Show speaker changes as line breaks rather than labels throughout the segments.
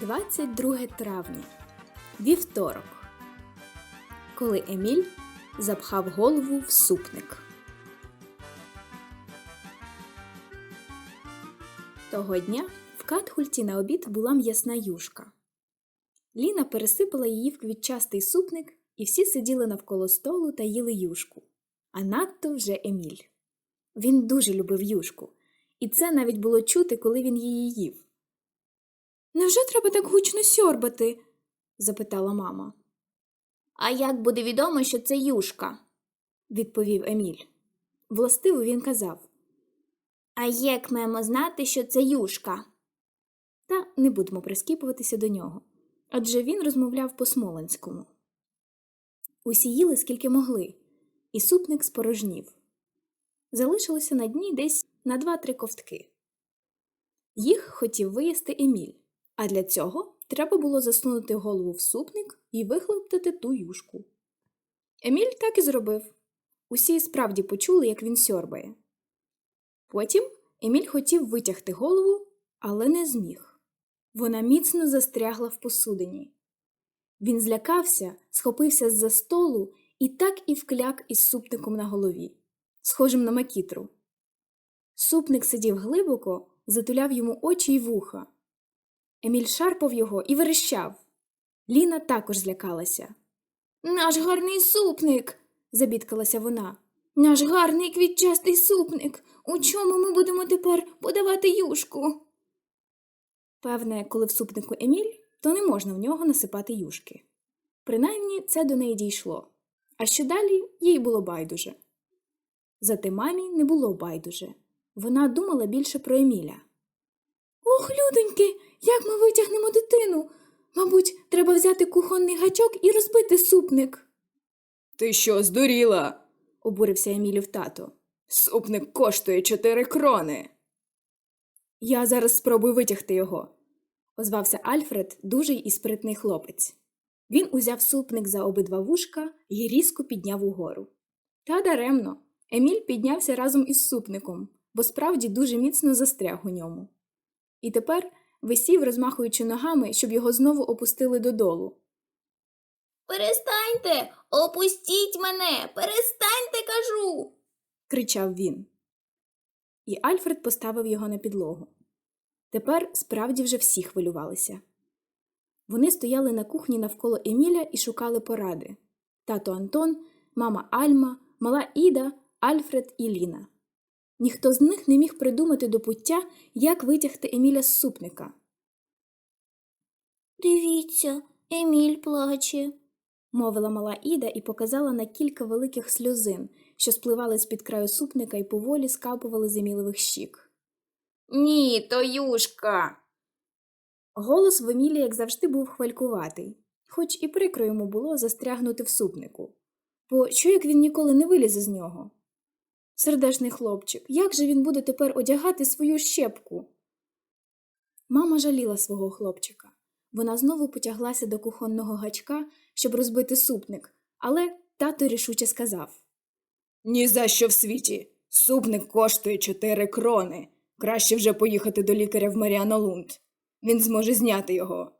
22 травня. Вівторок. Коли Еміль запхав голову в супник. Того дня в Катхульті на обід була м'ясна юшка. Ліна пересипала її в квітчастий супник, і всі сиділи навколо столу та їли юшку. А надто вже Еміль. Він дуже любив юшку, і це навіть було чути, коли він її їв. Невже треба так гучно сьорбати? запитала мама. А як буде відомо, що це юшка? відповів Еміль. Властиво він казав. А як маємо знати, що це юшка? Та не будемо прискіпуватися до нього, адже він розмовляв по смоленському. Усі їли скільки могли, і супник спорожнів. Залишилося на дні десь на два-три ковтки. Їх хотів виїсти Еміль, а для цього треба було засунути голову в супник і вихлоптати ту юшку. Еміль так і зробив. Усі справді почули, як він сьорбає. Потім Еміль хотів витягти голову, але не зміг. Вона міцно застрягла в посудині. Він злякався, схопився з-за столу і так і вкляк із супником на голові, схожим на макітру. Супник сидів глибоко, затуляв йому очі й вуха. Еміль шарпав його і верещав. Ліна також злякалася. Наш гарний супник. забідкалася вона. Наш гарний квітчастий супник. У чому ми будемо тепер подавати юшку? Певне, коли в супнику Еміль, то не можна в нього насипати юшки. Принаймні це до неї дійшло. А що далі їй було байдуже. Зате мамі не було байдуже. Вона думала більше про Еміля. Ох, людоньки, як ми витягнемо дитину? Мабуть, треба взяти кухонний гачок і розбити супник.
Ти що, здуріла?
обурився Емілів тато.
Супник коштує чотири крони.
Я зараз спробую витягти його, озвався Альфред, дужий і спритний хлопець. Він узяв супник за обидва вушка і різко підняв угору. Та даремно. Еміль піднявся разом із супником, бо справді дуже міцно застряг у ньому. І тепер висів, розмахуючи ногами, щоб його знову опустили додолу.
Перестаньте, опустіть мене, перестаньте, кажу.
кричав він. І Альфред поставив його на підлогу. Тепер справді вже всі хвилювалися. Вони стояли на кухні навколо Еміля і шукали поради тато Антон, мама Альма, мала Іда, Альфред і Ліна. Ніхто з них не міг придумати до пуття, як витягти Еміля з супника.
Дивіться, Еміль плаче.
мовила мала Іда і показала на кілька великих сльозин, що спливали з-під краю супника і поволі скапували з Емілевих щік.
Ні, то юшка.
Голос в Емілі, як завжди, був хвалькуватий, хоч і прикро йому було застрягнути в супнику. Бо що як він ніколи не вилізе з нього? Сердешний хлопчик, як же він буде тепер одягати свою щепку? Мама жаліла свого хлопчика. Вона знову потяглася до кухонного гачка, щоб розбити супник, але тато рішуче сказав
Ні за що в світі. Супник коштує чотири крони. Краще вже поїхати до лікаря в Маріанолунд. Він зможе зняти його.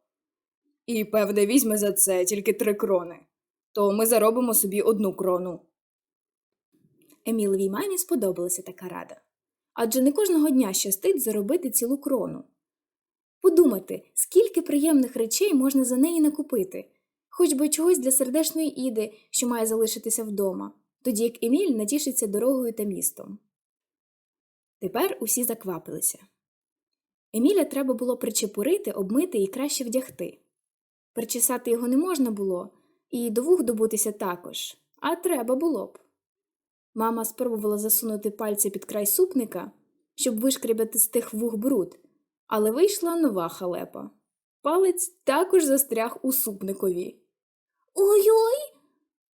І, певне, візьме за це тільки три крони. То ми заробимо собі одну крону.
Емілевій мамі сподобалася така рада. Адже не кожного дня щастить заробити цілу крону. Подумати, скільки приємних речей можна за неї накупити, хоч би чогось для сердешної іди, що має залишитися вдома, тоді як Еміль натішиться дорогою та містом. Тепер усі заквапилися. Еміля треба було причепурити, обмити і краще вдягти. Причесати його не можна було, і до вух добутися також, а треба було б. Мама спробувала засунути пальці під край супника, щоб вишкрібати з тих вух бруд, але вийшла нова халепа. Палець також застряг у супникові.
Ой-ой.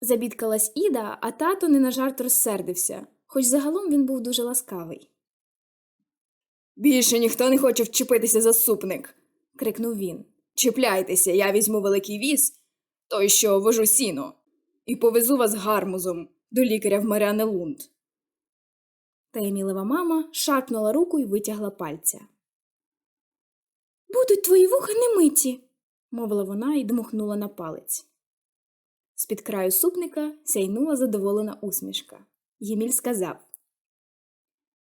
Забідкалась Іда, а тато не на жарт розсердився, хоч загалом він був дуже ласкавий.
Більше ніхто не хоче вчепитися за супник.
крикнув він.
Чіпляйтеся, я візьму великий віз, той, що вожу сіно, і повезу вас гармузом до лікаря в Маріанелунд.
Та Емілева мама шарпнула руку і витягла пальця. Будуть твої вуха не миті, мовила вона і дмухнула на палець. З-під краю супника сяйнула задоволена усмішка. Єміль сказав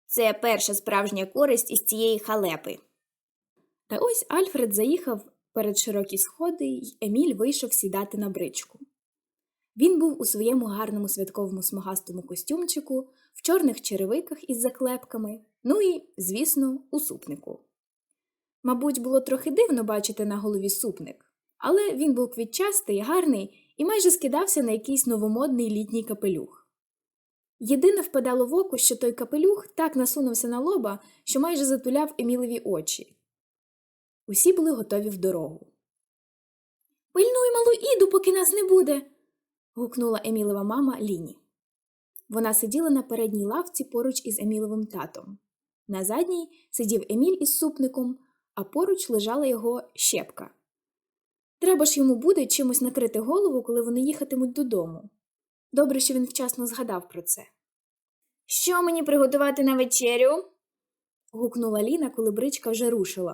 Це перша справжня користь із цієї халепи.
Та ось Альфред заїхав перед широкі сходи, й Еміль вийшов сідати на бричку. Він був у своєму гарному святковому смугастому костюмчику, в чорних черевиках із заклепками, ну і, звісно, у супнику. Мабуть, було трохи дивно бачити на голові супник, але він був квітчастий, гарний і майже скидався на якийсь новомодний літній капелюх. Єдине впадало в око, що той капелюх так насунувся на лоба, що майже затуляв Емілеві очі. Усі були готові в дорогу. Пильнуй малу іду, поки нас не буде. Гукнула Емілева мама Ліні. Вона сиділа на передній лавці поруч із Еміловим татом. На задній сидів Еміль із супником, а поруч лежала його щепка. Треба ж йому буде чимось накрити голову, коли вони їхатимуть додому. Добре, що він вчасно згадав про це.
Що мені приготувати на вечерю?
гукнула Ліна, коли бричка вже рушила.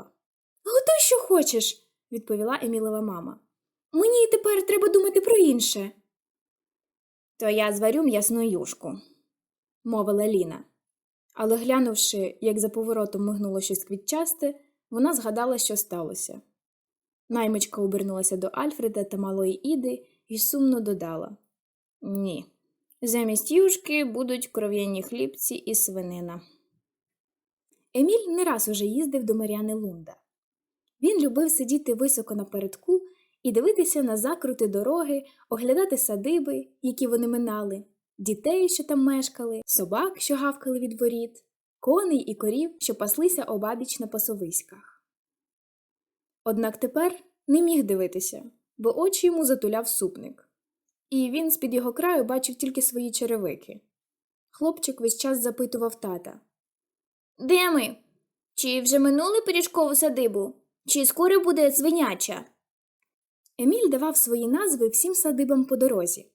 Готуй, що хочеш, відповіла Емілова мама. Мені тепер треба думати про інше,
То я зварю м'ясну юшку.
мовила Ліна. Але глянувши, як за поворотом мигнуло щось квітчасте, вона згадала, що сталося. Наймичка обернулася до Альфреда та малої Іди і сумно додала
Ні. Замість юшки будуть кров'яні хлібці і свинина.
Еміль не раз уже їздив до Маріани Лунда. Він любив сидіти високо напередку і дивитися на закрути дороги, оглядати садиби, які вони минали, дітей, що там мешкали, собак, що гавкали від воріт, коней і корів, що паслися обабіч на пасовиськах. Однак тепер не міг дивитися, бо очі йому затуляв супник, і він з-під його краю бачив тільки свої черевики. Хлопчик весь час запитував тата.
Де ми? Чи вже минули пиріжкову садибу? Чи скоро буде свиняча?
Еміль давав свої назви всім садибам по дорозі.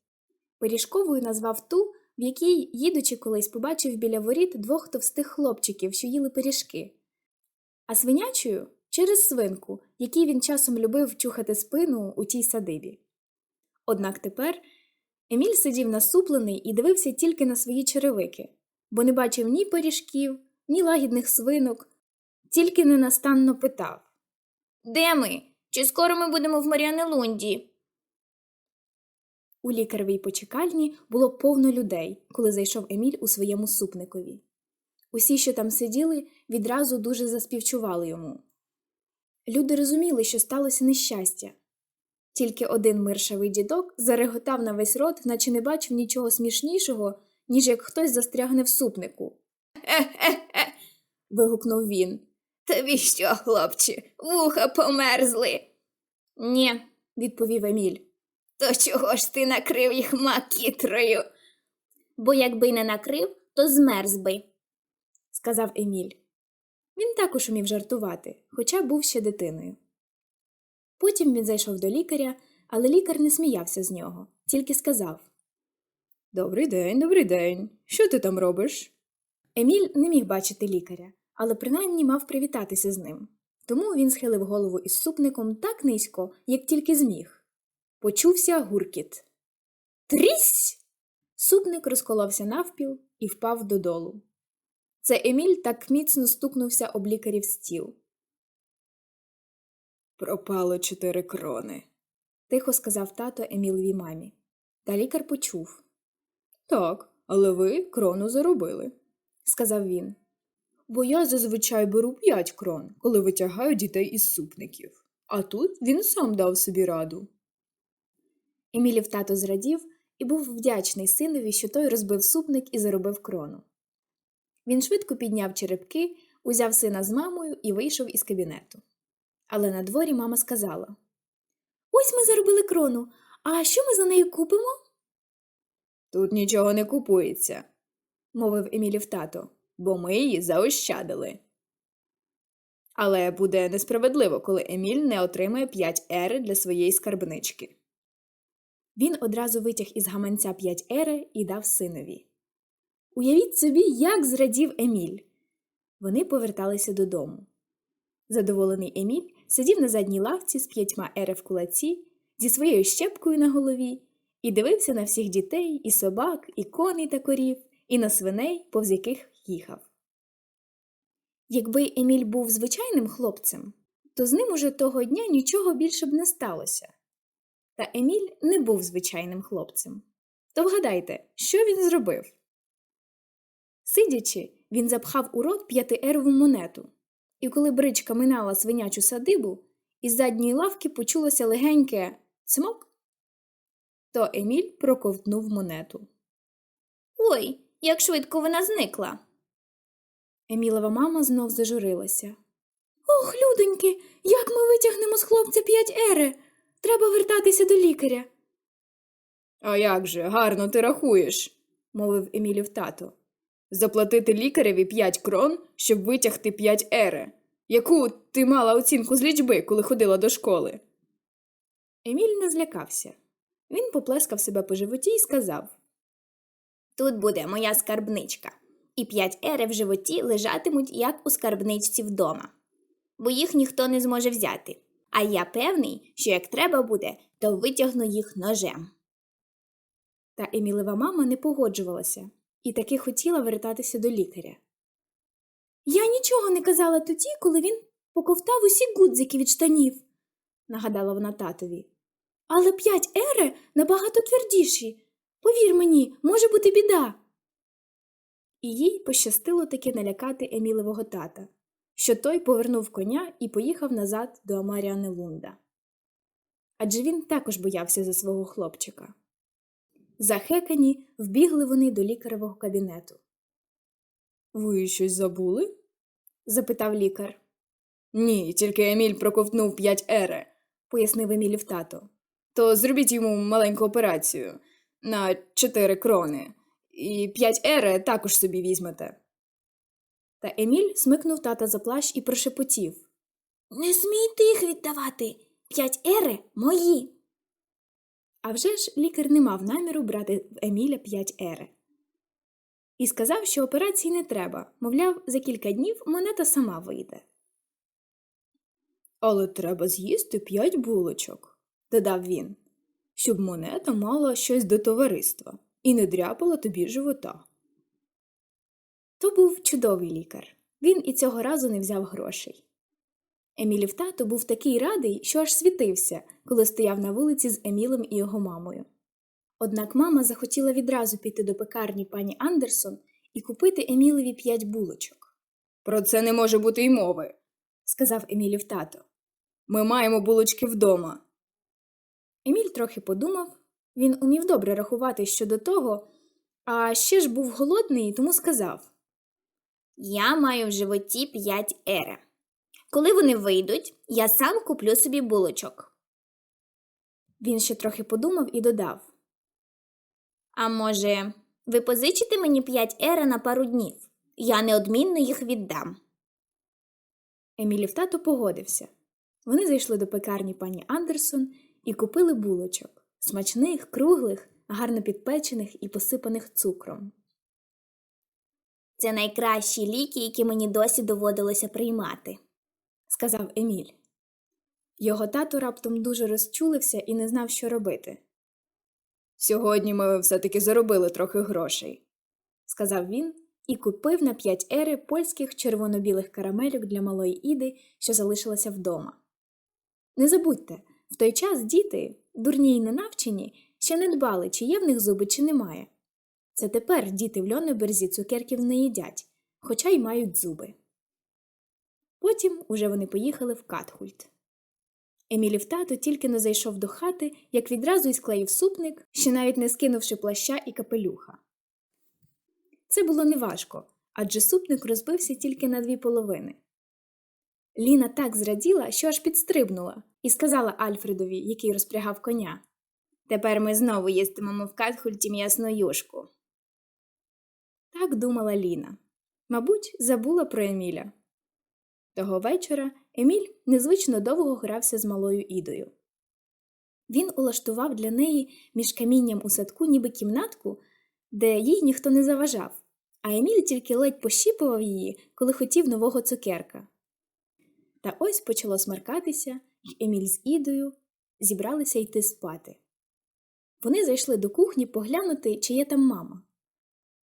Пиріжковою назвав ту, в якій, їдучи колись, побачив біля воріт двох товстих хлопчиків, що їли пиріжки, а свинячою через свинку, якій він часом любив чухати спину у тій садибі. Однак тепер Еміль сидів насуплений і дивився тільки на свої черевики, бо не бачив ні пиріжків, ні лагідних свинок, тільки ненастанно питав.
Де ми? Чи скоро ми будемо в Маріанелунді?
У лікаревій почекальні було повно людей, коли зайшов Еміль у своєму супникові. Усі, що там сиділи, відразу дуже заспівчували йому. Люди розуміли, що сталося нещастя. Тільки один миршавий дідок зареготав на весь рот, наче не бачив нічого смішнішого, ніж як хтось застрягне в супнику.
Хе-хе-хе.
Вигукнув він.
Тобі що, хлопче, вуха померзли?
Ні, відповів Еміль.
То чого ж ти накрив їх макітрою?
Бо якби не накрив, то змерз би, сказав Еміль. Він також умів жартувати, хоча був ще дитиною. Потім він зайшов до лікаря, але лікар не сміявся з нього, тільки сказав
Добрий день, добрий день. Що ти там робиш?
Еміль не міг бачити лікаря, але принаймні мав привітатися з ним. Тому він схилив голову із супником так низько, як тільки зміг. Почувся гуркіт. Трісь! Супник розколовся навпіл і впав додолу. Це Еміль так міцно стукнувся об лікарів стіл.
Пропало чотири крони.
Тихо сказав тато Емілевій мамі. Та лікар почув,
Так, але ви крону заробили.
сказав він.
Бо я зазвичай беру п'ять крон, коли витягаю дітей із супників. А тут він сам дав собі раду.
Емілів тато зрадів і був вдячний синові, що той розбив супник і заробив крону. Він швидко підняв черепки, узяв сина з мамою і вийшов із кабінету. Але на дворі мама сказала Ось ми заробили крону, а що ми за нею купимо?
Тут нічого не купується,
мовив Емілів тато.
Бо ми її заощадили. Але буде несправедливо, коли Еміль не отримає п'ять ери для своєї скарбнички.
Він одразу витяг із гаманця п'ять ери і дав синові. Уявіть собі, як зрадів Еміль. Вони поверталися додому. Задоволений Еміль сидів на задній лавці з п'ятьма ере в кулаці, зі своєю щепкою на голові, і дивився на всіх дітей, і собак, і коней та корів, і на свиней, повз яких їхав. Якби Еміль був звичайним хлопцем, то з ним уже того дня нічого більше б не сталося. Та Еміль не був звичайним хлопцем. То вгадайте, що він зробив? Сидячи, він запхав у рот п'ятиерову монету, і коли бричка минала свинячу садибу, із задньої лавки почулося легеньке цмок, то Еміль проковтнув монету.
Ой, як швидко вона зникла.
Емілова мама знов зажурилася. Ох, людоньки, як ми витягнемо з хлопця п'ять ери? Треба вертатися до лікаря,
А як же, гарно ти рахуєш,
мовив Емілів тато.
заплатити лікареві 5 крон, щоб витягти 5 ере. Яку ти мала оцінку з лічби, коли ходила до школи?
Еміль не злякався. Він поплескав себе по животі і сказав
Тут буде моя скарбничка, і п'ять ери в животі лежатимуть, як у скарбничці вдома, бо їх ніхто не зможе взяти. А я певний, що як треба буде, то витягну їх ножем.
Та Емілева мама не погоджувалася і таки хотіла вертатися до лікаря. Я нічого не казала тоді, коли він поковтав усі гудзики від штанів, нагадала вона татові. Але п'ять ери набагато твердіші. Повір мені, може бути біда. І їй пощастило таки налякати Емілевого тата, що той повернув коня і поїхав назад до Амаріани Лунда. Адже він також боявся за свого хлопчика. Захекані вбігли вони до лікаревого кабінету.
Ви щось забули?
запитав лікар,
Ні, тільки Еміль проковтнув 5 ере.
пояснив Емілів тато.
То зробіть йому маленьку операцію на 4 крони. І 5 ере також собі візьмете.
Та Еміль смикнув тата за плащ і прошепотів.
Не смійте їх віддавати. П'ять ери мої.
А вже ж лікар не мав наміру брати в Еміля п'ять ери. І сказав, що операції не треба, мовляв, за кілька днів монета сама вийде.
Але треба з'їсти 5 булочок,
Додав він.
щоб монета мала щось до товариства і не дряпала тобі живота.
То був чудовий лікар. Він і цього разу не взяв грошей. Емілів тато був такий радий, що аж світився, коли стояв на вулиці з Емілем і його мамою. Однак мама захотіла відразу піти до пекарні пані Андерсон і купити Емілеві п'ять булочок,
Про це не може бути й мови.
сказав Емілів тато.
Ми маємо булочки вдома.
Еміль трохи подумав, він умів добре рахувати щодо того, а ще ж був голодний, тому сказав
Я маю в животі п'ять ери. Коли вони вийдуть, я сам куплю собі булочок.
він ще трохи подумав і додав.
А може, ви позичите мені п'ять ери на пару днів? Я неодмінно їх віддам.
Емілів тато погодився. Вони зайшли до пекарні пані Андерсон і купили булочок смачних, круглих, гарно підпечених і посипаних цукром.
Це найкращі ліки, які мені досі доводилося приймати.
сказав Еміль. Його тато раптом дуже розчулився і не знав, що робити,
Сьогодні ми все-таки заробили трохи грошей.
сказав він і купив на п'ять ери польських червоно-білих карамельок для малої Іди, що залишилася вдома. Не забудьте, в той час діти, дурні й ненавчені, ще не дбали, чи є в них зуби, чи немає. Це тепер діти в Льонеберзі цукерків не їдять, хоча й мають зуби. Потім уже вони поїхали в Катхульт. Емілів тато тільки не зайшов до хати, як відразу й склеїв супник, ще навіть не скинувши плаща і капелюха. Це було неважко, адже супник розбився тільки на дві половини. Ліна так зраділа, що аж підстрибнула, і сказала Альфредові, який розпрягав коня.
Тепер ми знову їстимемо в Катхульті м'ясну юшку.
Так думала Ліна. Мабуть, забула про Еміля. Того вечора Еміль незвично довго грався з малою Ідою. Він улаштував для неї між камінням у садку ніби кімнатку, де їй ніхто не заважав, а Еміль тільки ледь пощіпував її, коли хотів нового цукерка. Та ось почало смеркатися, і Еміль з Ідою зібралися йти спати. Вони зайшли до кухні поглянути, чи є там мама.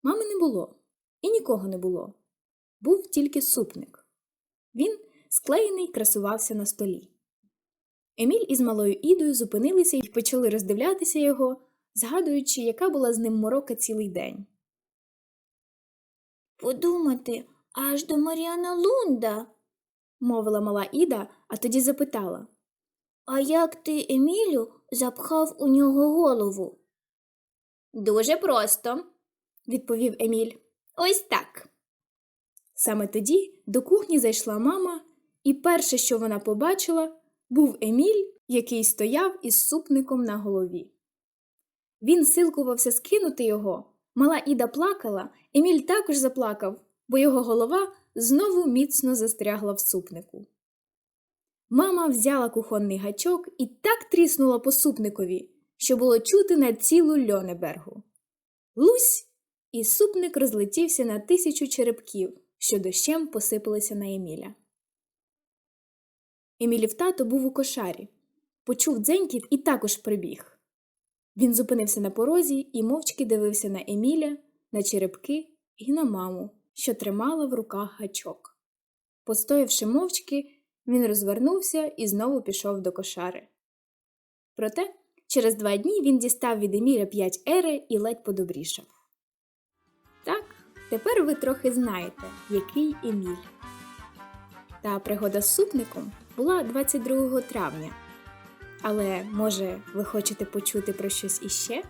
Мами не було, і нікого не було. Був тільки супник. Він, склеєний, красувався на столі. Еміль із малою Ідою зупинилися і почали роздивлятися його, згадуючи, яка була з ним морока цілий день.
Подумати, аж до Маріана Лунда.
Мовила мала Іда, а тоді запитала.
А як ти, Емілю, запхав у нього голову? Дуже просто,
відповів Еміль.
ось так.
Саме тоді до кухні зайшла мама, і перше, що вона побачила, був Еміль, який стояв із супником на голові. Він силкувався скинути його. Мала Іда плакала, Еміль також заплакав, бо його голова знову міцно застрягла в супнику. Мама взяла кухонний гачок і так тріснула по супникові, що було чути на цілу льонебергу. Лусь! І супник розлетівся на тисячу черепків, що дощем посипалися на Еміля. Емілів тато був у кошарі, почув дзенькіт і також прибіг. Він зупинився на порозі і мовчки дивився на Еміля, на черепки і на маму, що тримала в руках гачок. Постоявши мовчки, він розвернувся і знову пішов до кошари. Проте через два дні він дістав від Еміля п'ять ери і ледь подобрішав. Так, тепер ви трохи знаєте, який Еміль. Та пригода з супником була 22 травня. Але, може, ви хочете почути про щось іще?